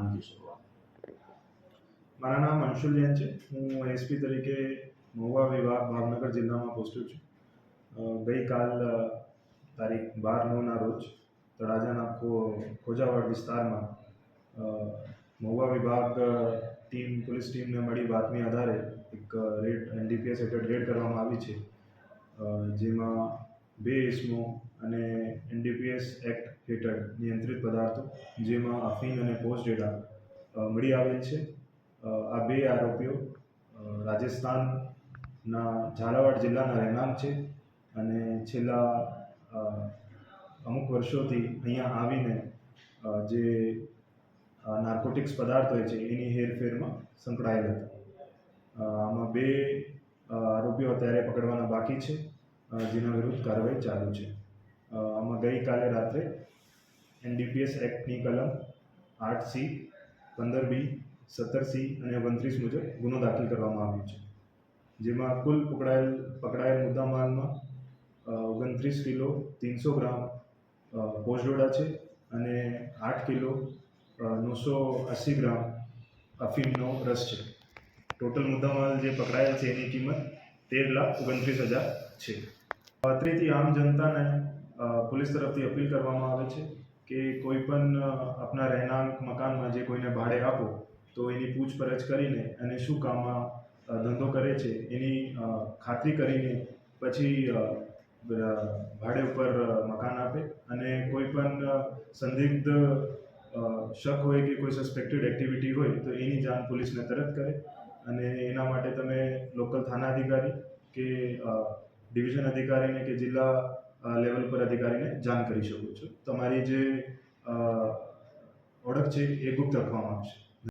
નામથી શરૂઆત મારા નામ અંશુલ જૈન છે. હું એસપી તરીકે મહુવા વિભાગ ભાવનગર જિલ્લામાં પોસ્ટેડ છું. ગઈકાલ તારીખ બાર નવના રોજ તળાજાના ખોજાવાડ વિસ્તારમાં મહુવા વિભાગ ટીમ, પોલીસ ટીમને મળી બાતમી આધારે એક રેડ, એનડીપીએસ હેઠળ રેડ કરવામાં આવી છે. જેમાં બે ઇસમો અને એનડીપીએસ એક્ટ હેઠળ નિયંત્રિત પદાર્થો, જેમાં અફીન અને પોસ્ટ ડેટા મળી આવેલ છે. આ બે આરોપીઓ રાજસ્થાનના ઝાલાવાડ જિલ્લાના રહેણાંક છે અને છેલ્લા અમુક વર્ષોથી અહીંયા આવીને જે નાર્કોટિક્સ પદાર્થ હોય છે, એની હેરફેરમાં સંકળાયેલ હતા. આમાં બે આરોપીઓ અત્યારે પકડવાના બાકી છે. જેના વિરુદ્ધ કાર્યવાહી ચાલુ છે. આમાં ગઈકાલે રાત્રે એનડીપીએસ એક્ટની કલમ આઠ સી, પંદર બી, સત્તર સી અને ઓગણત્રીસ મુજબ ગુનો દાખલ કરવામાં આવ્યો છે. જેમાં કુલ પકડાયેલ પકડાયેલ મુદ્દામાલમાં ઓગણત્રીસ કિલો ત્રણસો ગ્રામ પોજડોડા છે અને આઠ કિલો નવસો અસી ગ્રામ અફીમનો રસ છે. ટોટલ મુદ્દામાલ જે પકડાયેલ છે એની કિંમત તેર લાખ ઓગણત્રીસ હજાર છે. અત્રેથી આમ જનતાને પોલીસ તરફથી અપીલ કરવામાં આવે છે કે કોઈ પણ આપના રહેણાંક મકાનમાં જે કોઈને ભાડે આપો, તો એની પૂછપરછ કરીને અને શું કામમાં ધંધો કરે છે એની ખાતરી કરીને પછી ભાડે ઉપર મકાન આપે અને કોઈ પણ સંદિગ્ધ શક હોય કે કોઈ સસ્પેક્ટેડ એક્ટિવિટી હોય, તો એની જાણ પોલીસને તરત કરે અને એના માટે તમે લોકલ થાના અધિકારી કે ડિવિઝન અધિકારીને કે જિલ્લા લેવલ પર અધિકારીને જાણ કરી શકો છો. તમારી જે ઓળખ છે એ ગુપ્ત રાખવામાં આવશે.